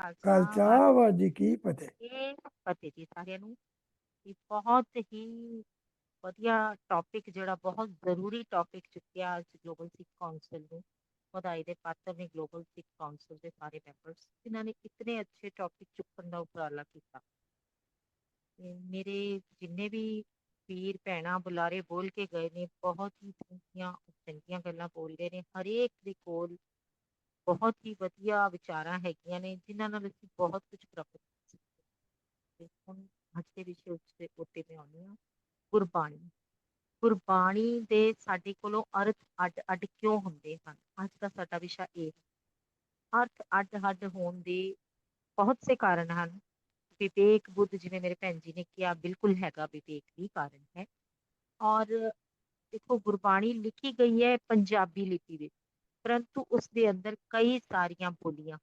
ਖਾਲਸਾ ਖਾਲਸਾ ਵਾਹਿਗੁਰੂ ਜੀ ਕੀ ਫਤਿਹ। ਇਹ ਫਤਿਹ ਜੀ ਸਾਰਿਆਂ ਨੂੰ। ਇਹ ਬਹੁਤ ਹੀ ਵਧੀਆ ਟੌਪਿਕ ਜਿਹੜਾ ਬਹੁਤ ਜ਼ਰੂਰੀ ਟੌਪਿਕ ਚੁੱਕਿਆ ਅੱਜ ਗਲੋਬਲ ਸਿੱਖ ਕਾਉਂਸਲ ਨੇ। ਵਧਾਈ ਦੇ ਪਾਤਰ ਨੇ ਗਲੋਬਲ ਸਿੱਖ ਕਾਉਂਸਲ ਦੇ ਸਾਰੇ ਮੈਂਬਰਸ ਜਿਨ੍ਹਾਂ ਨੇ ਇਤਨੇ ਅੱਛੇ ਟੌਪਿਕ ਚੁੱਕਣ ਦਾ ਉਪਰਾਲਾ ਕੀਤਾ। ਤੇ ਮੇਰੇ ਜਿੰਨੇ ਵੀ ਵੀਰ ਭੈਣਾਂ ਬੁਲਾਰੇ ਬੋਲ ਕੇ ਗਏ ਨੇ ਬਹੁਤ ਹੀ ਚੰਗੀਆਂ ਚੰਗੀਆਂ ਗੱਲਾਂ ਬੋਲਦੇ ਨੇ। ਹਰੇਕ ਦੇ ਕੋਲ ਬਹੁਤ ਹੀ ਵਧੀਆ ਵਿਚਾਰਾਂ ਹੈਗੀਆਂ ਨੇ, ਜਿਨ੍ਹਾਂ ਨਾਲ ਅਸੀਂ ਬਹੁਤ ਕੁਝ ਪ੍ਰਾਪਤ ਕਰ ਸਕਦੇ ਹਾਂ। ਹੁਣ ਅੱਜ ਦੇ ਵਿਸ਼ੇ ਉੱਤੇ ਉੱਤੇ ਮੈਂ ਆਉਂਦੀ ਹਾਂ। ਗੁਰਬਾਣੀ। ਗੁਰਬਾਣੀ ਦੇ ਸਾਡੇ ਕੋਲੋਂ ਅਰਥ ਅੱਡ ਅੱਡ ਕਿਉਂ ਹੁੰਦੇ ਹਨ? ਅੱਜ ਦਾ ਸਾਡਾ ਵਿਸ਼ਾ ਇਹ ਹੈ। ਅਰਥ ਅੱਡ ਅੱਡ ਹੋਣ ਦੇ ਬਹੁਤ ਸੇ ਕਾਰਨ ਹਨ। ਵਿਵੇਕ ਬੁੱਧ ਜਿਵੇਂ ਮੇਰੇ ਭੈਣ ਜੀ ਨੇ ਕਿਹਾ, ਬਿਲਕੁਲ ਹੈਗਾ ਵਿਵੇਕ ਵੀ ਕਾਰਨ ਹੈ। ਔਰ ਦੇਖੋ, ਗੁਰਬਾਣੀ ਲਿਖੀ ਗਈ ਹੈ ਪੰਜਾਬੀ ਲਿਪੀ ਵਿੱਚ ਪਰੰਤੂ ਉਸ ਦੇ ਅੰਦਰ ਕਈ ਸਾਰੀਆਂ ਬੋਲੀਆਂ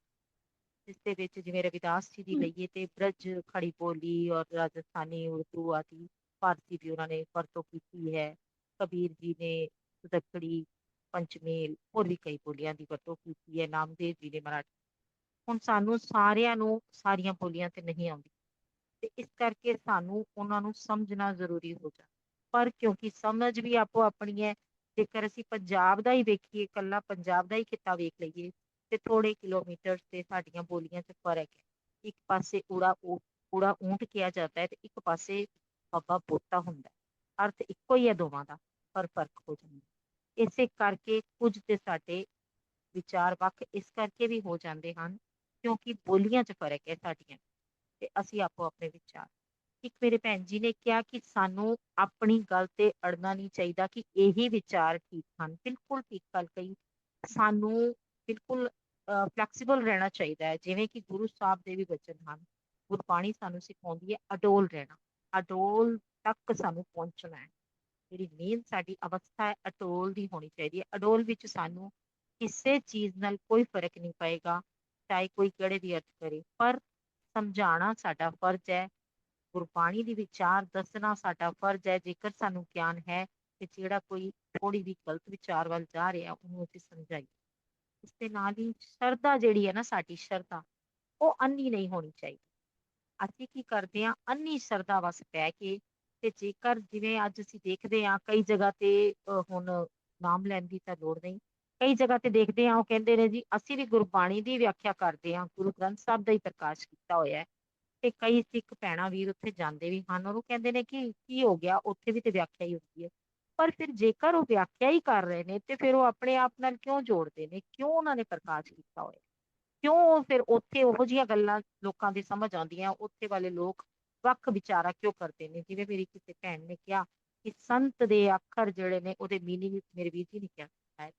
ਜਿਸ ਦੇ ਵਿੱਚ ਜਿਵੇਂ ਰਵਿਦਾਸ ਜੀ ਦੀ ਲਈਏ ਤੇ ਬ੍ਰਜ ਖੜੀ ਬੋਲੀ ਔਰ ਰਾਜਸਥਾਨੀ ਉਰਦੂ ਆਦਿ ਫਾਰਸੀ ਵੀ ਉਹਨਾਂ ਨੇ ਵਰਤੋਂ ਕੀਤੀ ਹੈ। ਕਬੀਰ ਜੀ ਨੇ ਸੁਦਕੜੀ ਪੰਚਮੇਲ ਹੋਰ ਵੀ ਕਈ ਬੋਲੀਆਂ ਦੀ ਵਰਤੋਂ ਕੀਤੀ ਹੈ। ਨਾਮਦੇਵ ਜੀ ਨੇ ਮਰਾਠੀ। ਹੁਣ ਸਾਨੂੰ ਸਾਰਿਆਂ ਨੂੰ ਸਾਰੀਆਂ ਬੋਲੀਆਂ ਤੇ ਨਹੀਂ ਆਉਂਦੀ। ਤੇ ਇਸ ਕਰਕੇ ਸਾਨੂੰ ਉਹਨਾਂ ਨੂੰ ਸਮਝਣਾ ਜ਼ਰੂਰੀ ਹੋ ਜਾਂਦਾ। ਪਰ ਕਿਉਂਕਿ ਸਮਝ ਵੀ ਆਪੋ ਆਪਣੀ ਹੈ ਜੇਕਰ ਅਸੀਂ ਪੰਜਾਬ ਦਾ ਹੀ ਵੇਖੀਏ, ਇਕੱਲਾ ਪੰਜਾਬ ਦਾ ਹੀ ਖਿੱਤਾ ਵੇਖ ਲਈਏ, ਤੇ ਥੋੜੇ ਕਿਲੋਮੀਟਰ ਤੇ ਸਾਡੀਆਂ ਬੋਲੀਆਂ 'ਚ ਫ਼ਰਕ ਹੈ। ਇੱਕ ਪਾਸੇ ਊੜਾ ਊੜਾ ਊਂਟ ਕਿਹਾ ਜਾਂਦਾ ਹੈ ਤੇ ਇੱਕ ਪਾਸੇ ਬਾਬਾ ਬੋਤਾ ਹੁੰਦਾ ਹੈ। ਅਰਥ ਇੱਕੋ ਹੀ ਹੈ ਦੋਵਾਂ ਦਾ, ਪਰ ਫ਼ਰਕ ਹੋ ਜਾਂਦਾ ਇਸੇ ਕਰਕੇ ਕੁਝ ਤੇ ਸਾਡੇ ਵਿਚਾਰ ਵੱਖ ਇਸ ਕਰਕੇ ਵੀ ਹੋ ਜਾਂਦੇ ਹਨ, ਕਿਉਂਕਿ ਬੋਲੀਆਂ 'ਚ ਫ਼ਰਕ ਹੈ ਸਾਡੀਆਂ ਤੇ ਅਸੀਂ ਆਪੋ ਆਪਣੇ ਵਿਚਾਰ ਇੱਕ ਮੇਰੇ ਭੈਣ ਜੀ ਨੇ ਕਿਹਾ ਕਿ ਸਾਨੂੰ ਆਪਣੀ ਗੱਲ ਤੇ ਅੜਨਾ ਨਹੀਂ ਚਾਹੀਦਾ ਕਿ ਇਹੀ ਵਿਚਾਰ ਠੀਕ ਹਨ। ਬਿਲਕੁਲ ਠੀਕ ਗੱਲ ਕਹੀ। ਸਾਨੂੰ ਬਿਲਕੁਲ ਫਲੈਕਸੀਬਲ ਰਹਿਣਾ ਚਾਹੀਦਾ ਹੈ, ਜਿਵੇਂ ਕਿ ਗੁਰੂ ਸਾਹਿਬ ਦੇ ਵੀ ਬਚਨ ਹਨ। ਗੁਰਬਾਣੀ ਸਾਨੂੰ ਸਿਖਾਉਂਦੀ ਹੈ, ਅਡੋਲ ਰਹਿਣਾ। ਅਡੋਲ ਤੱਕ ਸਾਨੂੰ ਪਹੁੰਚਣਾ ਹੈ। ਜਿਹੜੀ ਮੇਨ ਸਾਡੀ ਅਵਸਥਾ ਹੈ, ਅਡੋਲ ਦੀ ਹੋਣੀ ਚਾਹੀਦੀ ਹੈ। ਅਡੋਲ ਵਿੱਚ ਸਾਨੂੰ ਕਿਸੇ ਚੀਜ਼ ਨਾਲ ਕੋਈ ਫ਼ਰਕ ਨਹੀਂ ਪਏਗਾ, ਚਾਹੇ ਕੋਈ ਕਿਹੜੇ ਵੀ ਅਰਥ ਕਰੇ। ਪਰ ਸਮਝਾਉਣਾ ਸਾਡਾ ਫਰਜ਼ ਹੈ। ਗੁਰਬਾਣੀ ਦੀ ਵਿਚਾਰ ਦੱਸਣਾ ਸਾਡਾ ਫਰਜ਼ ਹੈ, ਜੇਕਰ ਸਾਨੂੰ ਗਿਆਨ ਹੈ ਤੇ ਜਿਹੜਾ ਕੋਈ ਥੋੜੀ ਵੀ ਗਲਤ ਵਿਚਾਰ ਵੱਲ ਜਾ ਰਿਹਾ, ਉਹਨੂੰ ਅਸੀਂ ਸਮਝਾਈਏ। ਇਸ ਦੇ ਨਾਲ ਹੀ ਸ਼ਰਧਾ ਜਿਹੜੀ ਹੈ ਨਾ, ਸਾਡੀ ਸ਼ਰਧਾ, ਉਹ ਅੰਨੀ ਨਹੀਂ ਹੋਣੀ ਚਾਹੀਦੀ। ਅਸੀਂ ਕੀ ਕਰਦੇ ਹਾਂ ਅੰਨੀ ਸ਼ਰਧਾ ਵਸ ਪੈ ਕੇ ਤੇ ਜੇਕਰ ਜਿਵੇਂ ਅੱਜ ਅਸੀਂ ਦੇਖਦੇ ਹਾਂ, ਕਈ ਜਗ੍ਹਾ ਤੇ ਹੁਣ ਨਾਮ ਲੈਣ ਦੀ ਤਾਂ ਲੋੜ ਨਹੀਂ, ਕਈ ਜਗ੍ਹਾ ਤੇ ਦੇਖਦੇ ਹਾਂ, ਉਹ ਕਹਿੰਦੇ ਨੇ ਜੀ, ਅਸੀਂ ਵੀ ਗੁਰਬਾਣੀ ਦੀ ਵਿਆਖਿਆ ਕਰਦੇ ਹਾਂ, ਗੁਰੂ ਗ੍ਰੰਥ ਸਾਹਿਬ ਦਾ ਹੀ ਪ੍ਰਕਾਸ਼ ਕੀਤਾ ਹੋਇਆ ਹੈ। ਤੇ ਕਈ ਸਿੱਖ ਭੈਣਾਂ ਵੀਰ ਉੱਥੇ ਜਾਂਦੇ ਵੀ ਹਨ ਔਰ ਉਹ ਕਹਿੰਦੇ ਨੇ ਕਿ ਕੀ ਹੋ ਗਿਆ ਉੱਥੇ ਵੀ ਤੇ ਵਿਆਖਿਆ ਹੀ ਹੁੰਦੀ ਹੈ ਪਰ ਫਿਰ ਜੇਕਰ ਉਹ ਵਿਆਖਿਆ ਹੀ ਕਰ ਰਹੇ ਨੇ ਤੇ ਫਿਰ ਉਹ ਆਪਣੇ ਆਪ ਨਾਲ ਕਿਉਂ ਜੋੜਦੇ ਨੇ ਕਿਉਂ ਉਹਨਾਂ ਨੇ ਪ੍ਰਕਾਸ਼ ਕੀਤਾ ਹੋਇਆ ਕਿਉਂ ਫਿਰ ਉੱਥੇ ਉਹੋ ਜੀਆਂ ਗੱਲਾਂ ਲੋਕਾਂ ਦੀ ਸਮਝ ਆਉਂਦੀਆਂ ਉੱਥੇ ਵਾਲੇ ਲੋਕ ਵੱਖ ਵਿਚਾਰਾ ਕਿਉਂ ਕਰਦੇ ਨੇ ਜਿਵੇਂ ਮੇਰੀ ਕਿਸੇ ਭੈਣ ਨੇ ਕਿਹਾ ਕਿ ਸੰਤ ਦੇ ਅੱਖਰ ਜਿਹੜੇ ਨੇ ਉਹਦੇ मीनिंग ਮੇਰੇ ਵੀਰ ਜੀ ਨੇ ਕਿਹਾ ਹੈ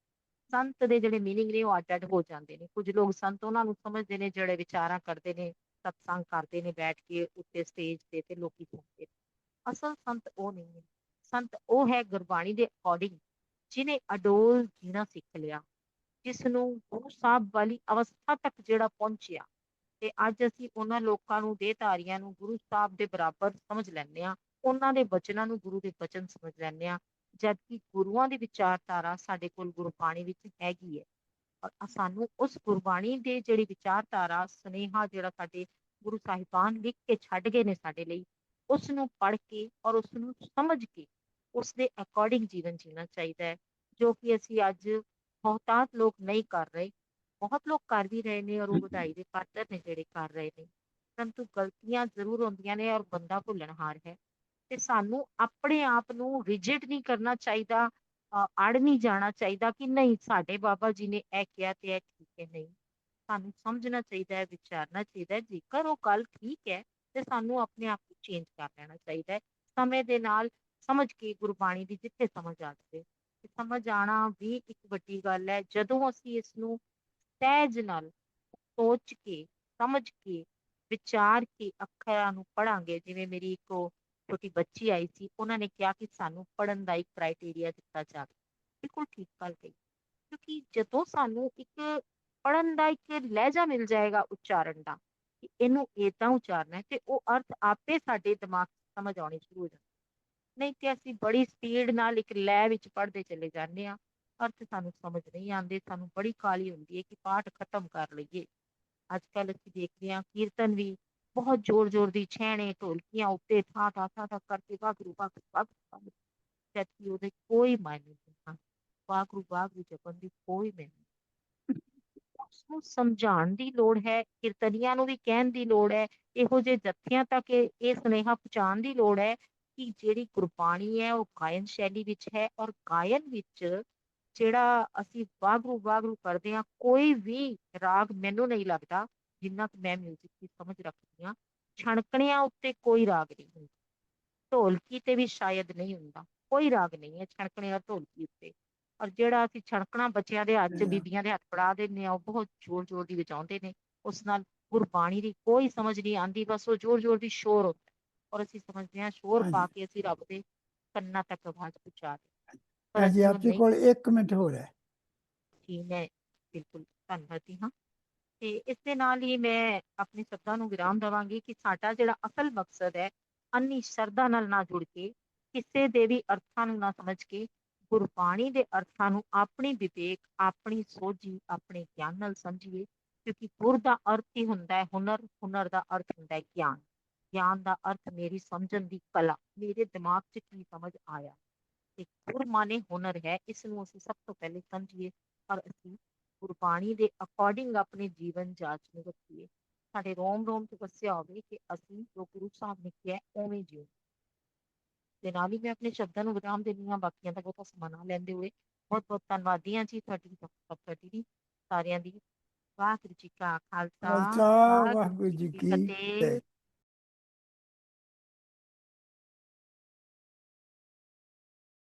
ਸੰਤ ਦੇ ਜਿਹੜੇ मीनिंग ਨੇ ਉਹ ਅੱਡ-ਅੱਡ ਹੋ ਜਾਂਦੇ ਨੇ ਕੁਝ ਲੋਕ ਸੰਤ ਉਹਨਾਂ ਨੂੰ ਸਮਝਦੇ ਨੇ ਜਿਹੜੇ ਵਿਚਾਰਾਂ ਕਰਦੇ ਨੇ ਸਤਸੰਗ ਕਰਦੇ ਨੇ ਬੈਠ ਕੇ ਉੱਤੇ ਸਟੇਜ ਤੇ ਤੇ ਲੋਕੀ ਸੁਣਦੇ ਅਸਲ ਸੰਤ ਉਹ ਨਹੀਂ ਸੰਤ ਉਹ ਹੈ ਗੁਰਬਾਣੀ ਦੇ ਅਕੋਰਡਿੰਗ ਜਿਨੇ ਅਡੋਲ ਜੀਣਾ ਸਿੱਖ ਲਿਆ ਜਿਸ ਨੂੰ ਗੁਰੂ ਸਾਹਿਬ ਵਾਲੀ ਅਵਸਥਾ ਤੱਕ ਜਿਹੜਾ ਪਹੁੰਚਿਆ। ਤੇ ਅੱਜ ਅਸੀਂ ਉਹਨਾਂ ਲੋਕਾਂ ਨੂੰ, ਦੇਹਧਾਰੀਆਂ ਨੂੰ ਗੁਰੂ ਸਾਹਿਬ ਦੇ ਬਰਾਬਰ ਸਮਝ ਲੈਂਦੇ ਆ ਉਹਨਾਂ ਦੇ ਬਚਨਾਂ ਨੂੰ ਗੁਰੂ ਦੇ ਬਚਨ ਸਮਝ ਲੈਂਦੇ ਆ ਜਦਕਿ ਗੁਰੂਆਂ ਦੀ ਵਿਚਾਰਧਾਰਾ ਸਾਡੇ ਕੋਲ ਗੁਰਬਾਣੀ ਵਿੱਚ ਹੈਗੀ ਹੈ। ਸਾਨੂੰ ਉਸ ਗੁਰਬਾਣੀ ਦੇ ਜਿਹੜੀ ਵਿਚਾਰਧਾਰਾ, ਸੁਨੇਹਾ ਜਿਹੜਾ ਸਾਡੇ ਗੁਰੂ ਸਾਹਿਬਾਨ ਲਿਖ ਕੇ ਛੱਡ ਗਏ ਨੇ ਸਾਡੇ ਲਈ ਉਸ ਨੂੰ ਪੜ੍ਹ ਕੇ ਔਰ ਉਸ ਨੂੰ ਸਮਝ ਕੇ ਉਸ ਦੇ ਅਕੋਰਡਿੰਗ ਜੀਵਨ ਜੀਣਾ ਚਾਹੀਦਾ ਹੈ, ਜੋ ਕਿ ਅਸੀਂ ਅੱਜ ਬਹੁਤਾਤ ਲੋਕ ਨਹੀਂ ਕਰ ਰਹੇ, ਬਹੁਤ ਲੋਕ ਕਰ ਵੀ ਰਹੇ ਨੇ ਔਰ ਉਹ ਵਧਾਈ ਦੇ ਪਾਤਰ ਨੇ ਜਿਹੜੇ ਕਰ ਰਹੇ ਨੇ, ਪਰੰਤੂ ਗਲਤੀਆਂ ਜ਼ਰੂਰ ਹੁੰਦੀਆਂ ਨੇ ਔਰ ਬੰਦਾ ਭੁੱਲਣਹਾਰ ਹੈ, ਤੇ ਸਾਨੂੰ ਆਪਣੇ ਆਪ ਨੂੰ ਰਿਜਿਡ ਨਹੀਂ ਕਰਨਾ ਚਾਹੀਦਾ ਅੜ ਨਹੀਂ ਜਾਣਾ ਚਾਹੀਦਾ ਕਿ ਨਹੀਂ, ਸਾਡੇ ਬਾਬਾ ਜੀ ਨੇ ਇਹ ਕਿਹਾ ਤੇ ਇਹ ਠੀਕ ਹੈ, ਨਹੀਂ। ਸਾਨੂੰ ਸਮਝਣਾ ਚਾਹੀਦਾ ਹੈ, ਵਿਚਾਰਨਾ ਚਾਹੀਦਾ ਹੈ, ਜੇਕਰ ਉਹ ਗੱਲ ਠੀਕ ਹੈ ਤੇ ਸਾਨੂੰ ਆਪਣੇ ਆਪ ਨੂੰ ਚੇਂਜ ਕਰ ਲੈਣਾ ਚਾਹੀਦਾ ਹੈ। ਸਮੇਂ ਦੇ ਨਾਲ ਸਮਝ ਕੇ ਗੁਰਬਾਣੀ ਦੀ ਜਿੱਥੇ ਸਮਝ ਆ ਜਾਵੇ। ਸਮਝ ਆਣਾ ਵੀ ਇੱਕ ਵੱਡੀ ਗੱਲ ਹੈ। ਜਦੋਂ ਅਸੀਂ ਇਸ ਨੂੰ ਸਹਿਜ ਨਾਲ ਸੋਚ ਕੇ, ਸਮਝ ਕੇ, ਵਿਚਾਰ ਕੇ ਅੱਖਰਾਂ ਨੂੰ ਪੜਾਂਗੇ ਜਿਵੇਂ ਮੇਰੀ ਇੱਕ ਛੋਟੀ ਬੱਚੀ ਆਈ ਸੀ, ਉਹਨਾਂ ਨੇ ਕਿਹਾ ਕਿ ਸਾਨੂੰ ਪੜਨ ਦਾ ਇੱਕ ਕ੍ਰਾਈਟੇਰੀਆ ਦਿੱਤਾ ਜਾਵੇ। ਬਿਲਕੁਲ ਠੀਕ ਗੱਲ ਕਹੀ। ਕਿਉਂਕਿ ਜਦੋਂ ਸਾਨੂੰ ਇੱਕ ਪੜਨ ਦਾ ਇੱਕ ਲਹਿਜਾ ਮਿਲ ਜਾਏਗਾ ਉਚਾਰਨ ਦਾ, ਕਿ ਇਹਨੂੰ ਇਦਾਂ ਉਚਾਰਨਾ ਹੈ ਤੇ ਉਹ ਅਰਥ ਆਪੇ ਸਾਡੇ ਦਿਮਾਗ ਸਮਝ ਆਉਣੇ ਸ਼ੁਰੂ ਹੋ ਜਾਂਦੀ ਨਹੀਂ ਤੇ ਅਸੀਂ ਬੜੀ ਸਪੀਡ ਨਾਲ ਇੱਕ ਲੈ ਵਿੱਚ ਪੜ੍ਹਦੇ ਚਲੇ ਜਾਂਦੇ ਆ ਅਰਥ ਸਾਨੂੰ ਸਮਝ ਨਹੀਂ ਆਉਂਦੇ, ਸਾਨੂੰ ਬੜੀ ਕਾਲੀ ਹੁੰਦੀ ਹੈ ਕਿ ਪਾਠ ਖਤਮ ਕਰ ਲਈਏ। ਅੱਜ ਕੱਲ ਅਸੀਂ ਦੇਖਦੇ ਹਾਂ ਕੀਰਤਨ ਵੀ ਬਹੁਤ ਜ਼ੋਰ ਜ਼ੋਰ ਦੀ ਛੈਣੇ ਢੋਲਕੀਆਂ ਉੱਤੇ ਥਾਂ ਥਾਂ ਥਾਂ ਥਾਂ ਕਰਕੇ ਵਾਗਰੂ ਵਾਗਰੂ ਵਾਗਰੂ ਜਦ ਕਿ ਉਹਦੇ ਕੋਈ ਮਾਇਨੇ ਨਹੀਂ ਵਾਗਰੂ ਵਾਗਰੂ ਜਪਣ ਦੀ ਕੋਈ ਮਾਇਨੇ ਉਸਨੂੰ ਸਮਝਾਉਣ ਦੀ ਲੋੜ ਹੈ, ਕੀਰਤਨੀਆਂ ਨੂੰ ਵੀ ਕਹਿਣ ਦੀ ਲੋੜ ਹੈ, ਇਹੋ ਜਿਹੇ ਜਥਿਆਂ ਤੱਕ ਇਹ ਸੁਨੇਹਾ ਪਹੁੰਚਾਉਣ ਦੀ ਲੋੜ ਹੈ ਕਿ ਜਿਹੜੀ ਗੁਰਬਾਣੀ ਹੈ ਉਹ ਗਾਇਨ ਸ਼ੈਲੀ ਵਿੱਚ ਹੈ ਔਰ ਗਾਇਨ ਵਿੱਚ ਜਿਹੜਾ ਅਸੀਂ ਵਾਗਰੂ ਵਾਗਰੂ ਕਰਦੇ ਹਾਂ, ਕੋਈ ਵੀ ਰਾਗ ਮੈਨੂੰ ਨਹੀਂ ਲੱਗਦਾ ਜਿੰਨਾ ਕਿ ਮੈਂ 뮤직 ਦੀ ਸਮਝ ਰੱਖਦੀ ਹਾਂ ਛਣਕਣਿਆਂ ਉੱਤੇ ਕੋਈ ਰਾਗ ਨਹੀਂ ਹੁੰਦਾ ਢੋਲਕੀ ਤੇ ਵੀ ਸ਼ਾਇਦ ਨਹੀਂ ਹੁੰਦਾ ਕੋਈ ਰਾਗ ਨਹੀਂ ਹੈ ਛਣਕਣੇ ਢੋਲਕੀ ਉੱਤੇ ਔਰ ਜਿਹੜਾ ਅਸੀਂ ਛਣਕਣਾ ਬੱਚਿਆਂ ਦੇ ਹੱਥ। ਬੀਬੀਆਂ ਦੇ ਹੱਥ ਫੜਾ ਦਿੰਦੇ ਆ ਉਹ ਬਹੁਤ ਜ਼ੋਰ ਜ਼ੋਰ ਦੀ ਵਜਾਉਂਦੇ ਨੇ ਉਸ ਨਾਲ ਗੁਰਬਾਣੀ ਦੀ ਕੋਈ ਸਮਝ ਨਹੀਂ ਆਉਂਦੀ ਬਸ ਉਹ ਜ਼ੋਰ ਜ਼ੋਰ ਦੀ ਸ਼ੋਰ ਹੁੰਦਾ। ਔਰ ਅਸੀਂ ਸਮਝਦੇ ਹਾਂ ਸ਼ੋਰ ਪਾ। ਕੇ ਅਸੀਂ ਰੱਬ ਦੇ ਕੰਨਾਂ ਤੱਕ ਆਵਾਜ਼ ਪਹੁੰਚਾ ਦੇ ਭੈਣ ਜੀ ਆਪਕੇ ਕੋਲ 1 ਮਿੰਟ ਹੋ ਰਿਹਾ ਹੈ ਜੀ ਮੈਂ ਬਿਲਕੁਲ ਧੰਨਵਾਦੀ ਹਾਂ ਤੇ ਇਸ ਦੇ ਨਾਲ ਹੀ ਮੈਂ ਆਪਣੇ ਸ਼ਬਦਾਂ ਨੂੰ ਵਿਰਾਮ ਦੇਵਾਂਗੀ ਕਿ ਸਾਡਾ ਜਿਹੜਾ ਅਸਲ ਮਕਸਦ ਹੈ ਅੰਨੀ ਸ਼ਰਧਾ ਨਾਲ ਨਾ ਜੁੜ ਕੇ, ਕਿਸੇ ਦੇ ਵੀ ਅਰਥਾਂ ਨੂੰ ਨਾ ਸਮਝ ਕੇ, ਗੁਰਬਾਣੀ ਦੇ ਅਰਥਾਂ ਨੂੰ ਆਪਣੀ ਵਿਵੇਕ, ਆਪਣੀ ਸੋਝੀ, ਆਪਣੇ ਗਿਆਨ ਨਾਲ ਸਮਝੀਏ, ਕਿਉਂਕਿ ਗੁਰ ਦਾ ਅਰਥ ਹੀ ਹੁੰਦਾ ਹੈ ਹੁਨਰ ਹੁਨਰ ਦਾ ਅਰਥ ਹੁੰਦਾ ਹੈ ਗਿਆਨ। ਗਿਆਨ ਦਾ ਅਰਥ ਮੇਰੀ ਸਮਝਣ ਦੀ ਕਲਾ, ਮੇਰੇ ਦਿਮਾਗ 'ਚ ਕੀ ਸਮਝ ਆਇਆ? ਤੇ ਗੁਰ ਮਾਨੇ ਹੁਨਰ ਹੈ, ਇਸ ਨੂੰ ਅਸੀਂ ਸਭ ਤੋਂ ਪਹਿਲੇ ਸਮਝੀਏ ਔਰ ਅਸੀਂ ਗੁਰਬਾਣੀ ਦੇ ਅਕੋਰਡਿੰਗ ਆਪਣੇ ਜੀਵਨ ਜਾਂਚ ਨੂੰ ਰੱਖੀਏ। ਸਾਡੇ ਰੋਮ ਰੋਮ ਚ ਵਸਿਆ ਹੋਵੇ ਕਿ ਅਸੀਂ ਜੋ ਗੁਰੂ ਸਾਹਿਬ ਨੇ ਕਿਹਾ ਉਵੇਂ ਜਿਉ। ਤੇ ਨਾਲ ਹੀ ਮੈਂ ਆਪਣੇ ਸ਼ਬਦਾਂ ਨੂੰ ਵਿਰਾਮ ਦਿੰਦੀ ਹਾਂ ਬਾਕੀਆਂ ਦਾ ਬਹੁਤਾ ਸਮਾਂ ਨਾ ਲੈਂਦੇ ਹੋਏ। ਬਹੁਤ ਬਹੁਤ ਧੰਨਵਾਦੀ ਹਾਂ ਜੀ ਤੁਹਾਡੀ ਤੁਹਾਡੀ ਦੀ ਸਾਰਿਆਂ ਦੀ। ਵਾਹਿਗੁਰੂ ਜੀ ਕਾ ਖਾਲਸਾ ਵਾਹਿਗੁਰੂ ਜੀ ਕੀ ਫਤਿਹ।